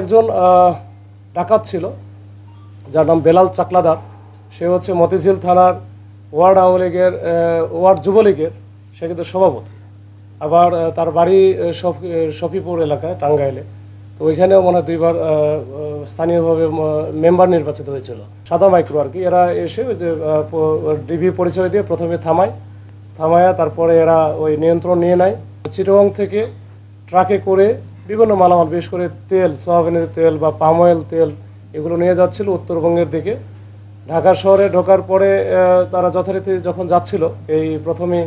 একজন ডাকাত ছিল, যার নাম বেলাল চাকলাদার। সে হচ্ছে মতিঝিল থানার ওয়ার্ড আওয়ামী লীগের ওয়ার্ড যুবলীগের, সে কিন্তু সভাপতি। আবার তার বাড়ি শফিপুর এলাকায়, টাঙ্গাইলে। তো ওইখানেও মনে হয় দুইবার স্থানীয়ভাবে মেম্বার নির্বাচিত হয়েছিল। সাদা মাইক্রো আর কি। এরা এসে ওই যে ডিবি পরিচয় দিয়ে প্রথমে থামায়। থামায়া তারপরে এরা ওই নিয়ন্ত্রণ নিয়ে নেয়। চিটগং থেকে ট্রাকে করে বিভিন্ন মালামাল, বিশেষ করে তেল, সোয়াবিনের তেল বা পাম অয়েল তেল, এগুলো নিয়ে যাচ্ছিল উত্তরবঙ্গের দিকে। ঢাকা শহরে ঢোকার পরে তারা যথারীতি যখন যাচ্ছিল, এই প্রথমে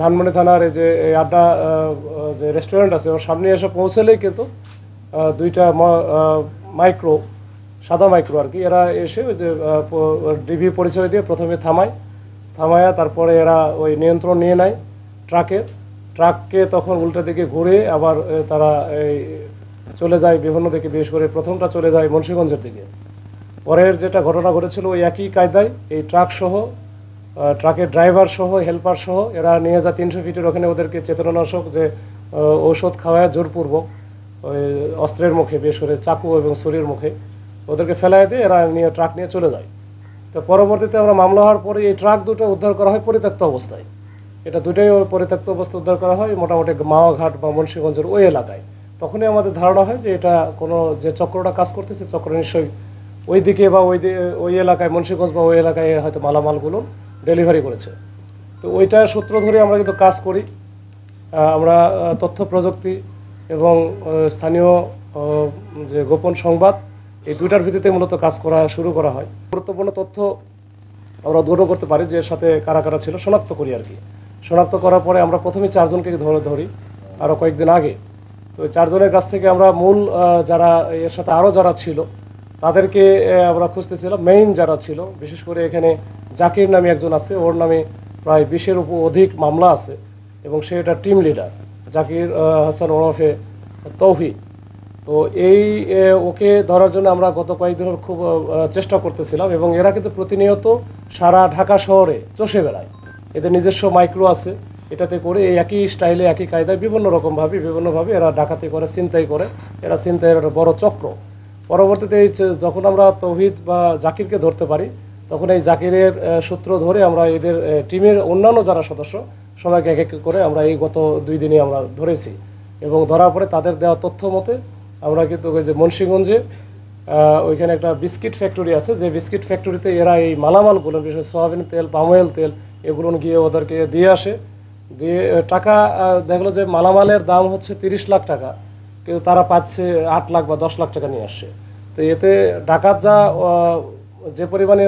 ধানমন্ডি থানার এই যে, এই আড্ডা যে রেস্টুরেন্ট আছে, ওর সামনে এসে পৌঁছলেই কিন্তু দুইটা মাইক্রো সাদা মাইক্রো আর কি, এরা এসে ওই যে ডিবি পরিচয় দিয়ে প্রথমে থামায়। থামায়া তারপরে এরা ওই নিয়ন্ত্রণ নিয়ে নেয় ট্রাকের ট্রাককে তখন উল্টা দিকে ঘুরে আবার তারা এই চলে যায় বিভিন্ন দিকে, বিশেষ করে প্রথমটা চলে যায় মুন্সিগঞ্জের দিকে। পরের যেটা ঘটনা ঘটেছিল ওই একই কায়দায়, এই ট্রাক সহ ট্রাকের ড্রাইভার সহ, হেল্পার সহ, এরা নিয়ে যায় তিনশো ফিটের ওখানে ওদেরকে চেতনানাশক যে ঔষধ খাওয়ায় জোরপূর্বক ওই অস্ত্রের মুখে, বিশেষ করে চাকু এবং ছুরির মুখে, ওদেরকে ফেলায় দিয়ে এরা নিয়ে, ট্রাক নিয়ে চলে যায়। তো পরবর্তীতে আমরা মামলা হওয়ার পরে এই ট্রাক দুটো উদ্ধার করা হয় পরিত্যক্ত অবস্থায়। এটা দুটোই পরিত্যক্ত অবস্থায় উদ্ধার করা হয়, মোটামুটি মাওয়াঘাট বা মুন্সিগঞ্জের ওই এলাকায়। তখনই আমাদের ধারণা হয় যে এটা কোনো যে চক্রটা কাজ করতেছে, চক্র নিশ্চয়ই ওই দিকে বা ওই ওই এলাকায়, মুন্সিগঞ্জ বা ওই এলাকায় হয়তো মালামালগুলো ডেলিভারি করেছে। তো ওইটা সূত্র ধরে আমরা কিন্তু কাজ করি। আমরা তথ্য প্রযুক্তি এবং স্থানীয় যে গোপন সংবাদ, এই দুইটার ভিত্তিতে মূলত কাজ করা শুরু করা হয়। গুরুত্বপূর্ণ তথ্য আমরা দূর করতে পারি, যে সাথে কারা কারা ছিল, শনাক্ত করি আর কি। শনাক্ত করার পরে আমরা প্রথমে চারজনকে ধরে ধরি আরও কয়েকদিন আগে। তো চারজনের কাছ থেকে আমরা মূল যারা এর সাথে আরও যারা ছিল, তাদেরকে আমরা খুঁজতেছিলাম মেইন যারা ছিল। বিশেষ করে এখানে জাকির নামে একজন আছে, ওর নামে প্রায় বিশের উপর অধিক মামলা আছে এবং সে এটা টিম লিডার জাকির হাসান ওরফে তৌহিদ। তো এই ওকে ধরার জন্য আমরা গত কয়েকদিন হলো খুব চেষ্টা করতেছিলাম এবং এরা কিন্তু প্রতিনিয়ত সারা ঢাকা শহরে চষে বেড়ায়। এদের নিজস্ব মাইক্রো আছে। এটাতে করে এই একই স্টাইলে, একই কায়দায় বিভিন্ন রকমভাবে, বিভিন্নভাবে এরা ডাকাতি করে চিন্তাই করে। এরা চিন্তায়ের একটা বড় চক্র। পরবর্তীতে এই যখন আমরা তৌহিদ বা জাকিরকে ধরতে পারি, তখন এই জাকিরের সূত্র ধরে আমরা এদের টিমের অন্যান্য যারা সদস্য, সবাইকে এক এক করে আমরা এই গত দুই দিনে আমরা ধরেছি। এবং ধরার পরে তাদের দেওয়া তথ্য মতে, আমরা কিন্তু ওই যে মুন্সিগঞ্জে ওইখানে একটা বিস্কিট ফ্যাক্টরি আছে। যে বিস্কিট ফ্যাক্টরিতে এরা এই মালামালগুলো, বিশেষ সয়াবিন তেল পাম অয়েল তেল এগুলো গিয়ে ওদেরকে দিয়ে আসে। দিয়ে টাকা দেখল যে মালামালের দাম হচ্ছে তিরিশ লাখ টাকা, কিন্তু তারা পাচ্ছে আট লাখ বা দশ লাখ টাকা নিয়ে আসছে। তো এতে ডাকাত যা যে পরিমাণে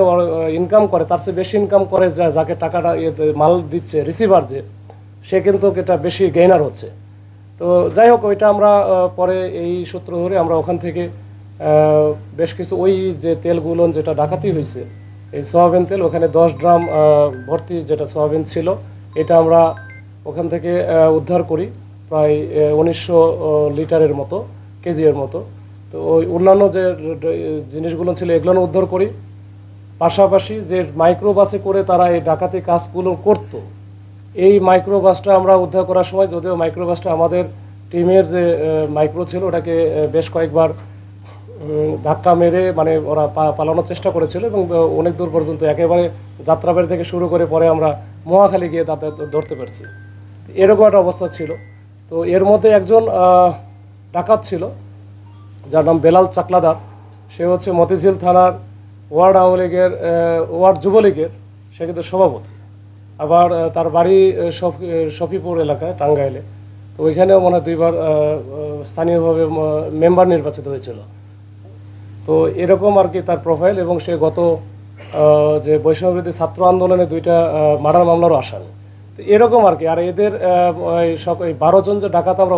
ইনকাম করে, তার চেয়ে বেশি ইনকাম করে যা, যাকে টাকাটা মাল দিচ্ছে রিসিভার যে, সে কিন্তু এটা বেশি গেইনার হচ্ছে। তো যাই হোক, ওইটা আমরা পরে এই সূত্র ধরে আমরা ওখান থেকে বেশ কিছু ওই যে তেলগুলো যেটা ডাকাতি হয়েছে এই সোয়াবিন তেল, ওখানে দশ ড্রাম ভর্তি যেটা সোয়াবিন ছিল, এটা আমরা ওখান থেকে উদ্ধার করি, প্রায় উনিশশো লিটারের মতো কেজির মতো। তো ওই অন্যান্য যে জিনিসগুলো ছিল, এগুলো উদ্ধার করি। পাশাপাশি যে মাইক্রোবাসে করে তারা এই ডাকাতি কাজগুলো করতো, এই মাইক্রোবাসটা আমরা উদ্ধার করার সময়, যদিও মাইক্রোবাসটা আমাদের টিমের যে মাইক্রো ছিল, ওটাকে বেশ কয়েকবার ধাক্কা মেরে মানে ওরা পালানোর চেষ্টা করেছিল এবং অনেক দূর পর্যন্ত একেবারে যাত্রাবাড়ি থেকে শুরু করে পরে আমরা মহাখালী গিয়ে তাদের ধরতে পেরেছি। এরকম একটা অবস্থা ছিল। তো এর মধ্যে একজন ডাকাত ছিল, যার নাম বেলাল চাকলাদার। সে হচ্ছে মতিঝিল থানার ওয়ার্ড আওয়ামী লীগের ওয়ার্ড যুবলীগের, সে কিন্তু সভাপতি। আবার তার বাড়ি শফ- এলাকায়, টাঙ্গাইলে। তো ওইখানেও মনে হয় দুইবার স্থানীয়ভাবে মেম্বার নির্বাচিত হয়েছিল। তো এরকম আর কি তার প্রোফাইল এবং সে গত যে বৈষম্যবিরোধী ছাত্র আন্দোলনে দুইটা মার্ডার মামলারও আসামি। তো এরকম আর কি, আর এদের সব, এই বারো জন যে ডাকাত আমরা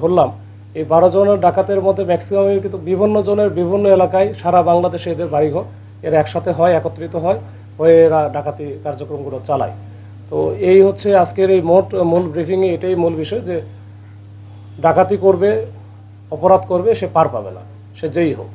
ধরলাম, এই বারো জনের ডাকাতের মধ্যে ম্যাক্সিমাম কিন্তু বিভিন্ন জনের বিভিন্ন এলাকায় সারা বাংলাদেশে এদের বাড়িঘর, এরা একসাথে হয়, একত্রিত হয়, হয়ে এরা ডাকাতি কার্যক্রমগুলো চালায়। তো এই হচ্ছে আজকের এই মোট, মূল ব্রিফিংয়ে এটাই মূল বিষয় যে, ডাকাতি করবে, অপরাধ করবে, সে পার পাবে না, সে যেই হোক।